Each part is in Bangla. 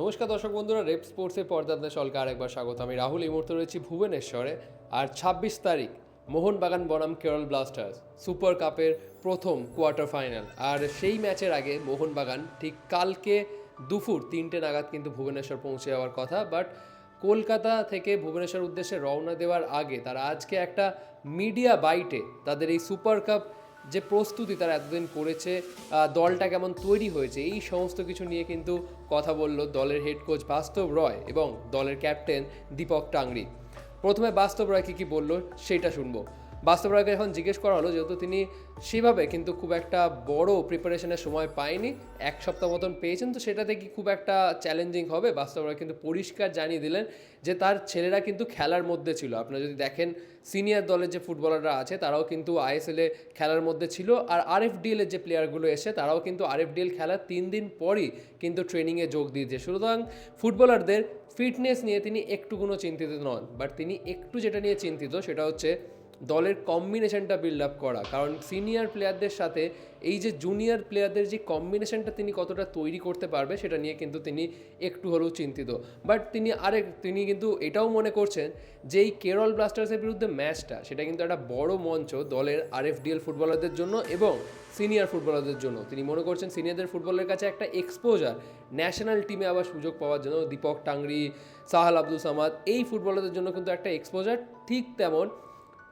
নমস্কার দর্শক বন্ধুরা, রেপ স্পোর্টসের পর্দা আপনাদের সকলকে আরেকবার স্বাগত। আমি রাহুল, এই মুহূর্তে রয়েছি ভুবনেশ্বরে। আর ছাব্বিশ তারিখ, মোহনবাগান বনাম কেরল ব্লাস্টার্স, সুপার কাপের প্রথম কোয়ার্টার ফাইনাল। আর সেই ম্যাচের আগে মোহনবাগান ঠিক কালকে দুপুর তিনটে নাগাদ কিন্তু ভুবনেশ্বর পৌঁছে যাওয়ার কথা। বাট কলকাতা থেকে ভুবনেশ্বর উদ্দেশ্যে রওনা দেওয়ার আগে তারা আজকে একটা মিডিয়া বাইটে তাদের এই সুপার কাপ যে প্রস্তুতি তারা এতদিন করেছে দলটা কেমন তৈরি হয়েছে, এই সমস্ত কিছু নিয়ে কিন্তু কথা বলল দলের হেড কোচ বাস্তব রয় এবং দলের ক্যাপ্টেন দীপক টাংরি। প্রথমে বাস্তব রয় কী কী বলল, সেটা শুনব। বাস্তব রয়কে এখন জিজ্ঞেস করা হলো, যেহেতু তিনি সেভাবে কিন্তু খুব একটা বড় প্রিপারেশনের সময় পায়নি, এক সপ্তাহ মতন পেয়েছেন, তো সেটাতে কি খুব একটা চ্যালেঞ্জিং হবে? বাস্তব রয় কিন্তু পরিষ্কার জানিয়ে দিলেন যে তার ছেলেরা কিন্তু খেলার মধ্যে ছিল। আপনারা যদি দেখেন সিনিয়র দলের যে ফুটবলাররা আছে, তারাও কিন্তু আইএসএলে খেলার মধ্যে ছিল, আর আরএফডিএল এর যে প্লেয়ারগুলো এসে, তারাও কিন্তু আরএফডিএল খেলার তিন দিন পরই কিন্তু ট্রেনিংয়ে যোগ দিয়েছে। সুতরাং ফুটবলারদের ফিটনেস নিয়ে তিনি একটুকুনো চিন্তিত নন বাট তিনি একটু যেটা নিয়ে চিন্তিত, সেটা হচ্ছে দলের কম্বিনেশনটা বিল্ড আপ করা। কারণ সিনিয়র প্লেয়ারদের সাথে এই যে জুনিয়র প্লেয়ারদের যে কম্বিনেশনটা তিনি কতটা তৈরি করতে পারবে, সেটা নিয়ে কিন্তু তিনি একটু হলেও চিন্তিত। বাট তিনি আরেক, তিনি কিন্তু এটাও মনে করছেন যে এই কেরল ব্লাস্টার্সের বিরুদ্ধে ম্যাচটা সেটা কিন্তু একটা বড় মঞ্চ দলের আরএফডিএল ফুটবলারদের জন্য এবং সিনিয়র ফুটবলারদের জন্য। তিনি মনে করছেন সিনিয়রদের ফুটবলের কাছে একটা এক্সপোজার ন্যাশনাল টিমে আবার সুযোগ পাওয়ার জন্য দীপক টাংরি, সাহাল আব্দুল সামাদ, এই ফুটবলারদের জন্য কিন্তু একটা এক্সপোজার ঠিক তেমন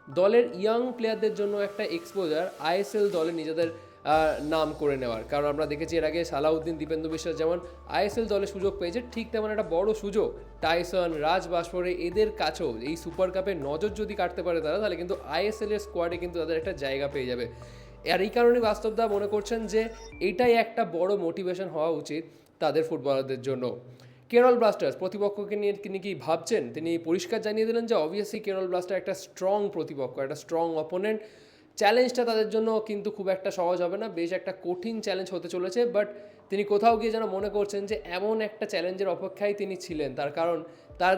দলের ইয়াং প্লেয়ারদের জন্য একটা এক্সপোজার আইএসএল দলে নিজেদের নাম করে নেওয়ার। কারণ আমরা দেখেছি এর আগে সালাউদ্দিন, দীপেন্দু বিশ্বাস যেমন আইএসএল দলে সুযোগ পেয়েছে, ঠিক তেমন একটা বড় সুযোগ টাইসন রাজ বাসপরে এদের কাছেও এই সুপার কাপে নজর যদি কাটতে পারে তারা, তাহলে কিন্তু আইএসএল এর স্কোয়াডে কিন্তু তাদের একটা জায়গা পেয়ে যাবে। আর এই কারণে বাস্তবদা মনে করছেন যে এটাই একটা বড় মোটিভেশন হওয়া উচিত তাদের ফুটবলারদের জন্য। কেরল ব্লাস্টার্স প্রতিপক্ষকে নিয়ে তিনি কি ভাবছেন? তিনি পরিষ্কার জানিয়ে দিলেন যে অবভিয়াসলি কেরল ব্লাস্টার একটা স্ট্রং প্রতিপক্ষ, একটা স্ট্রং অপোনেন্ট চ্যালেঞ্জটা তাদের জন্য কিন্তু খুব একটা সহজ হবে না, বেশ একটা কঠিন চ্যালেঞ্জ হতে চলেছে। বাট তিনি কোথাও গিয়ে যেন মনে করছেন যে, এমন একটা চ্যালেঞ্জের অপেক্ষায় তিনি ছিলেন। তার কারণ, তার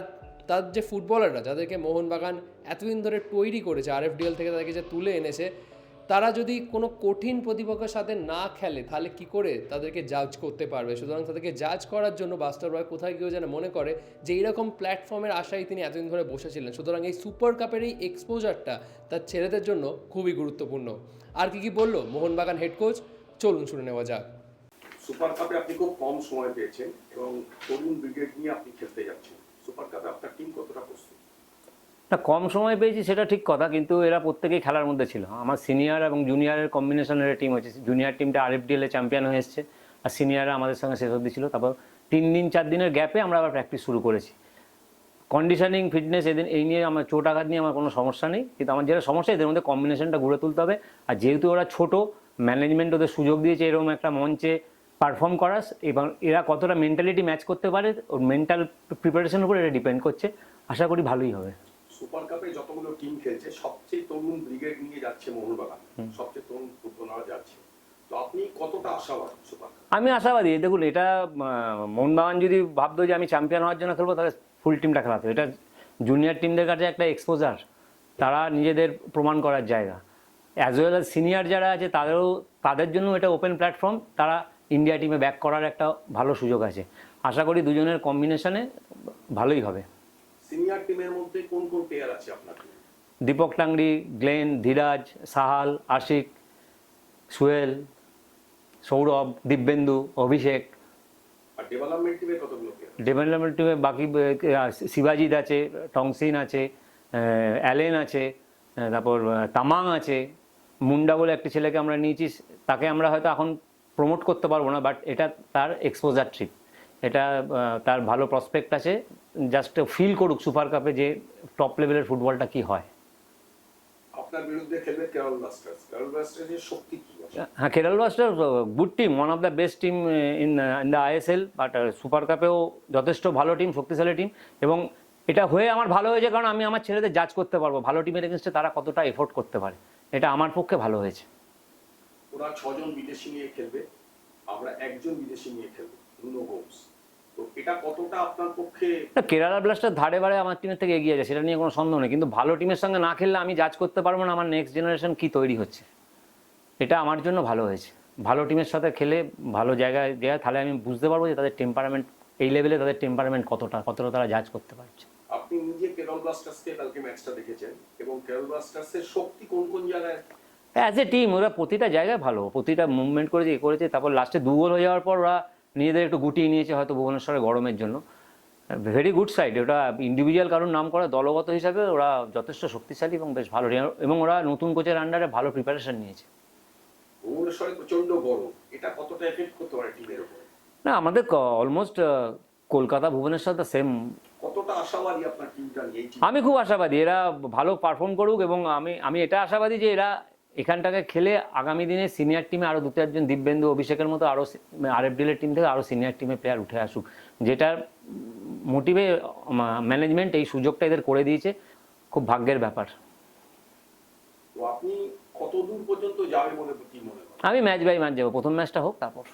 তার যে ফুটবলাররা যাদেরকে মোহনবাগান এতদিন ধরে তৈরি করেছে আরএফডিএল থেকে তাদেরকে যে তুলে এনেছে তারা যদি কোনো কঠিন প্রতিপক্ষের সাথে না খেলে, তাহলে কি করে তাদেরকে জাজ করতে পারবে? সুতরাং তাদেরকে জাজ করার জন্য বাস্তব রয় কোথায় গিয়েও যেন মনে করে যে এইরকম প্ল্যাটফর্মের আশায় তিনি এতদিন ধরে বসেছিলেন। সুতরাং এই সুপার কাপের এই এক্সপোজারটা তার ছেলেদের জন্য খুবই গুরুত্বপূর্ণ। আর কি কি বলল? মোহনবাগান হেড কোচ চলুন শুনে নেওয়া যাক। সুপার কাপে আপনি খুব কম সময় পেয়েছেন এবং তরুণ ব্রিগেড নিয়ে আপনি খেলতে যাচ্ছেন। সুপার কাপে আপনার টিম কতটা প্রস্তুত? না, কম সময় পেয়েছি সেটা ঠিক কথা, কিন্তু এরা প্রত্যেকেই খেলার মধ্যে ছিল। আমার সিনিয়র এবং জুনিয়রের কম্বিনেশনের টিম হচ্ছে জুনিয়র টিমটা আরএফডিএল চ্যাম্পিয়ন হয়ে এসছে আর সিনিয়ররা আমাদের সঙ্গে শেষ অবধি ছিল। তারপর তিন দিন, চার দিনের গ্যাপে আমরা আবার প্র্যাকটিস শুরু করেছি। কন্ডিশনিং ফিটনেস এদিন এই নিয়ে আমার চোট আঘাত নিয়ে আমার কোনো সমস্যা নেই। কিন্তু আমার যেটা সমস্যা, এদের মধ্যে কম্বিনেশনটা গড়ে তুলতে হবে। আর যেহেতু ওরা ছোট ম্যানেজমেন্ট ওদের সুযোগ দিয়েছে এরকম একটা মঞ্চে পারফর্ম করার, এবং এরা কতটা মেন্টালিটি ম্যাচ করতে পারে, ওর মেন্টাল প্রিপারেশনের উপর এটা ডিপেন্ড করছে। আশা করি ভালোই হবে। সুপার কাপে যতগুলো টিম খেলছে সবচেয়ে তরুণ ব্রিগেড নিয়ে যাচ্ছে মোহনবাগান। সবচেয়ে তরুণ ফুটবলাররা যাচ্ছে। তো আপনি কতটা আশাবাদী সুপার আমি আশাবাদী। দেখুন এটা মোহনবাগান যদি ভাবতো যে আমি চ্যাম্পিয়ন হওয়ার জন্য খেলব তাহলে ফুল টিমটা খেলাতো এটা জুনিয়র টিমদের কাছে একটা এক্সপোজার তারা নিজেদের প্রমাণ করার জায়গা। অ্যাজ ওয়েল অ্যাজ সিনিয়র যারা আছে তাদেরও তাদের জন্য এটা ওপেন প্ল্যাটফর্ম তারা ইন্ডিয়া টিমে ব্যাক করার একটা ভালো সুযোগ আছে। আশা করি দুজনের কম্বিনেশনে ভালোই হবে। সিনিয়র টিমের মধ্যে কোন কোন প্লেয়ার আছে আপনার দীপক টাংরি গ্লেন ধীরাজ সাহাল আশিক সুয়েল সৌরভ দিব্যেন্দু অভিষেক। আর ডেভেলপমেন্ট টিমে কতগুলো ডেভেলপমেন্ট টিমে বাকি শিবাজিৎ আছে টংসিন আছে অ্যালেন আছে তারপর তামাং আছে। মুন্ডা বলে একটি ছেলেকে আমরা নিয়েছি তাকে আমরা হয়তো এখন প্রমোট করতে পারব না বাট এটা তার এক্সপোজার ট্রিপ এটা তার ভালো প্রসপেক্ট আছে। জাস্ট ফিল করুক সুপার কাপে যে টপ লেভেলের ফুটবলটা কি হয়। আপনার বিরুদ্ধে খেলবে কেরল ব্লাস্টার্স কেরল ব্লাস্টার্সের শক্তি কি? হ্যাঁ Kerala Blaster good team one of the best team in in the ISL but super কাপেও যথেষ্ট ভালো টিম শক্তিশালী টিম এবং এটা হয়ে আমার ভালো হয়েছে কারণ আমি আমার ছেলেদের জাজ করতে পারব। ভালো টিমের এগেনস্টে তারা কতটা এফোর্ট করতে পারে। এটা আমার পক্ষে ভালো হয়েছে। ওরা ছজন বিদেশি নিয়ে খেলবে আমরা একজন বিদেশি নিয়ে খেলব। নুনো গোমস তো এটা কতটা আপনার পক্ষে কেরালা ব্লাস্টার ধারে বারে আমার টিমের থেকে এগিয়ে যায় সেটা নিয়ে কোনো সন্দেহ নেই। কিন্তু ভালো টিমের সঙ্গে না খেললে আমি জাজ করতে পারব না আমার নেক্সট জেনারেশন কি তৈরি হচ্ছে। এটা আমার জন্য ভালো হয়েছে। ভালো টিমের সাথে খেলে ভালো জায়গায় যায় তাহলে আমি বুঝতে পারব যে তাদের টেম্পারামেন্ট এই লেভেলে তাদের টেম্পারমেন্ট কতটা কতটা তারা জাজ করতে পারছে। আপনি নিজে কেরল ব্লাস্টার্সকে কালকে ম্যাচটা দেখেছেন এবং কেরল ব্লাস্টার্সের শক্তি কোন কোন জায়গায়? অ্যাজ এ টিম ওরা প্রতিটা জায়গায় ভালো প্রতিটা মুভমেন্ট করেছে এ করেছে তারপর লাস্টে দু গোল হয়ে যাওয়ার পর ওরা নিজেদের একটু গুটিয়ে নিয়েছে হয়তো ভুবনেশ্বরে গরমের জন্য। ভেরি গুড সাইড ওটা ইন্ডিভিজুয়াল কারোর নাম করা দলগত হিসাবে ওরা যথেষ্ট শক্তিশালী এবং বেশ ভালো এবং ওরা নতুন কোচের আন্ডারে ভালো প্রিপারেশন নিয়েছে। ভুবনেশ্বরে প্রচণ্ড গরম এটা কতটা এফেক্ট করতে পারে টিমের উপরে? না আমাদের almost Kolkata Bhubaneswar the same কতটা আশাবাদী আপনার টিমটা নিয়ে আমি খুব আশাবাদী এরা ভালো পারফর্ম করুক এবং আমি আমি এটা আশাবাদী যে এরা এখানটাকে খেলে আগামী দিনে সিনিয়র টিমে আরও দু চারজন দিব্যেন্দু অভিষেকের মতো আরও আরএফডিএলের টিম থেকে আরও সিনিয়র টিমে প্লেয়ার উঠে আসুক। যেটার মোটিভে ম্যানেজমেন্ট এই সুযোগটা এদের করে দিয়েছে খুব ভাগ্যের ব্যাপার। আপনি কত পর্যন্ত যাবে বলে কি মনে আমি ম্যাচ বাই ম্যাচ যাব। প্রথম ম্যাচটা হোক তারপর।